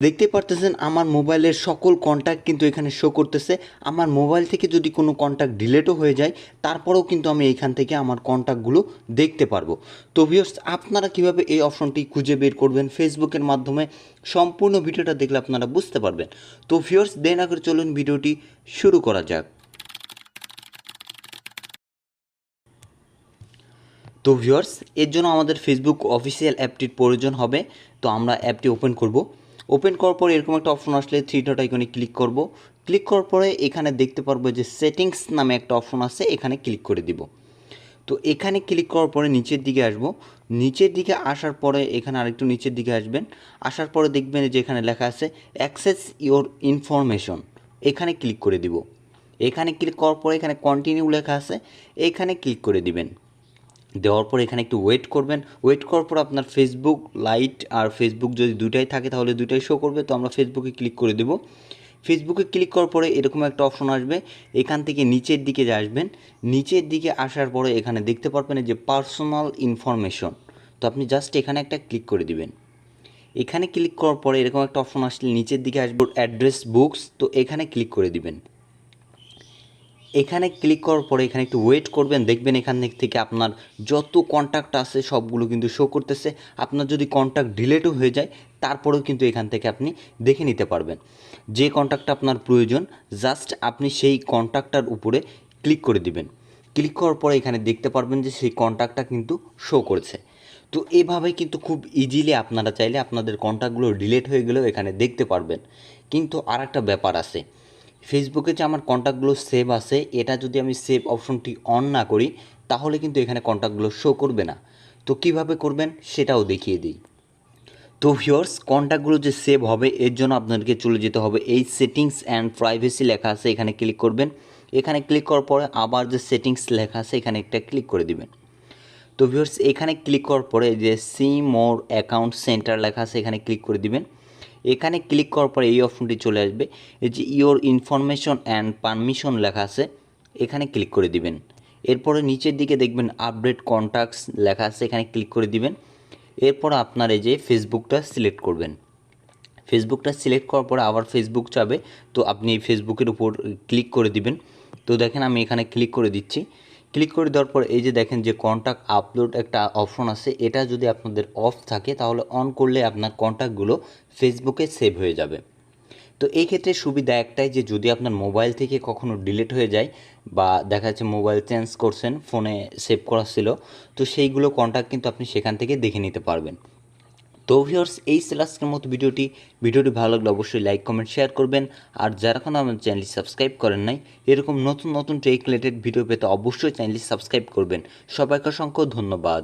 দেখতে পারতেছেন আমার মোবাইলের সকল কন্ট্যাক্ট কিন্তু এখানে শো করতেছে। আমার মোবাইল থেকে যদি কোনো কন্ট্যাক্ট ডিলেটও হয়ে যায়, তারপরেও কিন্তু আমি এইখান থেকে আমার কন্ট্যাক্টগুলো দেখতে পারব। তো ভিউয়ার্স আপনারা কীভাবে এই অপশনটি খুঁজে বের করবেন? ফেসবুকের মাধ্যমে সম্পূর্ণ ভিডিওটা দেখলে আপনারা বুঝতে পারবেন। তো ভিউয়ার্স দেন আগে চলুন ভিডিওটি শুরু করা যাক। তো ভিউয়ার্স এর জন্য আমাদের ফেসবুক অফিসিয়াল অ্যাপটির প্রয়োজন হবে। তো আমরা অ্যাপটি ওপেন করব। ওপেন করার পরে এরকম একটা অপশন আসলে থ্রি ডট আইকনে ক্লিক করব। ক্লিক করার পরে এখানে দেখতে পারব যে সেটিংস নামে একটা অপশন আছে, এখানে ক্লিক করে দিব। তো এখানে ক্লিক করার পরে নিচের দিকে আসব। নিচের দিকে আসার পরে এখানে আরেকটু নিচের দিকে আসবেন। আসার পরে দেখবেন যে এখানে লেখা আছে অ্যাক্সেস ইওর ইনফরমেশন এখানে ক্লিক করে দিব। এখানে ক্লিক করার পরে এখানে কন্টিনিউ লেখা আছে, এখানে ক্লিক করে দিবেন। দেওয়ার পর এখানে একটু ওয়েট করবেন। ওয়েট করার পর আপনার ফেসবুক লাইট আর ফেসবুক যদি দুটাই থাকে, তাহলে দুটাই শো করবে। তো আমরা ফেসবুকে ক্লিক করে দেব। ফেসবুকে ক্লিক করার পরে এরকম একটা অপশন আসবে। এখান থেকে নিচের দিকে যে আসবেন, নিচের দিকে আসার পরে এখানে দেখতে পারবেন যে পার্সোনাল ইনফরমেশন তো আপনি জাস্ট এখানে একটা ক্লিক করে দিবেন। এখানে ক্লিক করার পরে এরকম একটা অপশন আসলে নিচের দিকে আসবে অ্যাড্রেস বুকস তো এখানে ক্লিক করে দিবেন। এখানে ক্লিক করার পরে এখানে একটু ওয়েট করবেন, দেখবেন এখান থেকে আপনার যত কন্ট্যাক্ট আছে সবগুলো কিন্তু শো করতেছে। আপনার যদি কন্ট্যাক্ট ডিলেটও হয়ে যায়, তারপরেও কিন্তু এখান থেকে আপনি দেখে নিতে পারবেন। যে কন্ট্যাক্টটা আপনার প্রয়োজন জাস্ট আপনি সেই কন্ট্যাক্টটার উপরে ক্লিক করে দিবেন। ক্লিক করার পরে এখানে দেখতে পারবেন যে সেই কন্ট্যাক্টটা কিন্তু শো করেছে। তো এভাবে কিন্তু খুব ইজিলি আপনারা চাইলে আপনাদের কন্ট্যাক্টগুলো ডিলেট হয়ে গেলেও এখানে দেখতে পারবেন। কিন্তু আর একটা ব্যাপার আছে। ফেসবুকে যে আমার কন্ট্যাক্টগুলো সেভ আছে, এটা যদি আমি সেভ অপশনটি অন না করি, তাহলে কিন্তু এখানে কন্ট্যাক্টগুলো শো করবে না। তো কীভাবে করবেন? সেটাও দেখিয়ে দিই। তো ভিওর্স কন্ট্যাক্টগুলো যে সেভ হবে, এর জন্য আপনাদেরকে চলে যেতে হবে। এই সেটিংস অ্যান্ড প্রাইভেসি লেখা আছে, এখানে ক্লিক করবেন। এখানে ক্লিক করার পরে আবার যে সেটিংস লেখা আছে, এখানে একটা ক্লিক করে দিবেন। তো ভিউয়ার্স এখানে ক্লিক করার পরে যে সি মোর অ্যাকাউন্ট সেন্টার লেখা আছে, এখানে ক্লিক করে দিবেন। এখানে ক্লিক করার পরে এই অপশনটি চলে আসবে, এই যে ইওর ইনফরমেশন অ্যান্ড পারমিশন লেখা আছে, এখানে ক্লিক করে দিবেন। এরপরে নিচের দিকে দেখবেন আপডেট কন্ট্যাক্টস লেখা আছে, এখানে ক্লিক করে দিবেন। এরপর আপনার এই যে ফেসবুকটা সিলেক্ট করবেন। ফেসবুকটা সিলেক্ট করার পরে আবার ফেসবুক চাবে, তো আপনি এই ফেসবুকের উপর ক্লিক করে দিবেন। তো দেখেন আমি এখানে ক্লিক করে দিচ্ছি। ক্লিক করে দেওয়ার পর এই যে দেখেন যে কন্ট্যাক্ট আপলোড একটা অপশন আছে, এটা যদি আপনাদের অফ থাকে, তাহলে অন করলে আপনার কন্ট্যাক্টগুলো ফেসবুকে সেভ হয়ে যাবে। তো এই ক্ষেত্রে সুবিধা একটাই যে যদি আপনার মোবাইল থেকে কখনো ডিলিট হয়ে যায় বা দেখা যাচ্ছে মোবাইল চেঞ্জ করছেন ফোনে সেভ করা ছিল, তো সেইগুলো কন্ট্যাক্ট কিন্তু আপনি সেখান থেকে দেখে নিতে পারবেন। তো ভিউয়ার্স, এই সেলাসকের মতো ভিডিওটি। ভিডিওটি ভালো লাগলে অবশ্যই লাইক, কমেন্ট, শেয়ার করবেন। আর যারা এখনও আমার চ্যানেলটি সাবস্ক্রাইব করেন নাই, এরকম নতুন নতুন টেক রিলেটেড ভিডিও পেতে অবশ্যই চ্যানেলটি সাবস্ক্রাইব করবেন। সবাইকে অসংখ্য ধন্যবাদ।